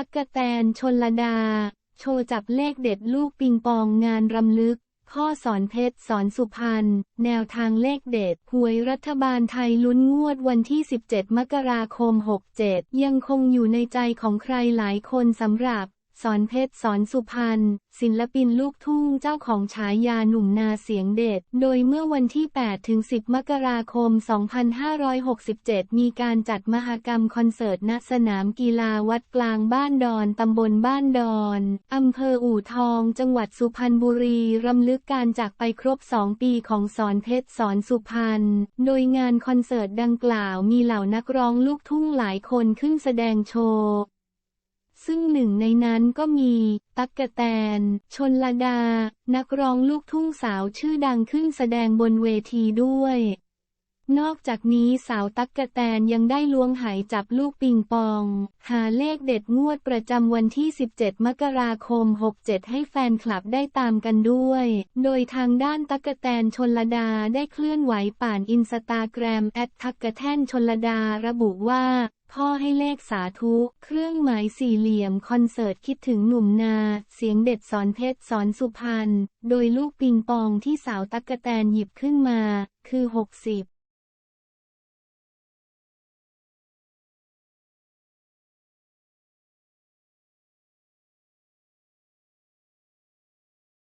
ตั๊กกะแตนชนลดา โชว์จับเลขเด็ดลูกปิงปองงานรำลึก ข้อสอนเพชรสอนสุพรรณแนวทางเลขเด็ดหวยรัฐบาลไทยลุ้นงวดวันที่ 17 มกราคม 67 ยังคงอยู่ในใจของใครหลายคนสำหรับ สอนเพชรสอนสุพรรณศิลปินลูกทุ่งเจ้าของฉายาหนุ่มนาเสียงเด็ด โดยเมื่อวันที่ 8 ถึง 10 มกราคม 2567 มีการจัดมหกรรมคอนเสิร์ตณสนามกีฬาวัดกลางบ้านดอนตำบลบ้านดอนอำเภออู่ทอง จังหวัดสุพรรณบุรีรำลึกการจากไปครบ 2 ปีของสอนเพชรสอนสุพรรณโดยงานคอนเสิร์ตดังกล่าวมีเหล่านักร้องลูกทุ่งหลายคนขึ้นแสดงโชว์ ซึ่งหนึ่งในนั้นก็มี ตั๊กกะแตน ชนลดา นักร้องลูกทุ่งสาวชื่อดังขึ้นแสดงบนเวทีด้วย นอกจากนี้สาวตั๊กกะแตนยังได้ล้วงหายจับลูกปิงปอง หาเลขเด็ดงวดประจำวันที่ 17 มกราคม 67 ให้แฟนคลับได้ตามกันด้วย โดยทางด้านตั๊กกะแตนชนลดาได้เคลื่อนไหวผ่านอินสตาแกรมแอดทักกะแท่นชนลดาระบุว่า พ่อให้เลขสาธุ เครื่องหมายสี่เหลี่ยมคอนเสิร์ตคิดถึงหนุ่มนา เสียงเด็ดสอนเพชรสอนสุพรรณ โดยลูกปิงปองที่สาวตักกะแตนหยิบขึ้นมา คือ 60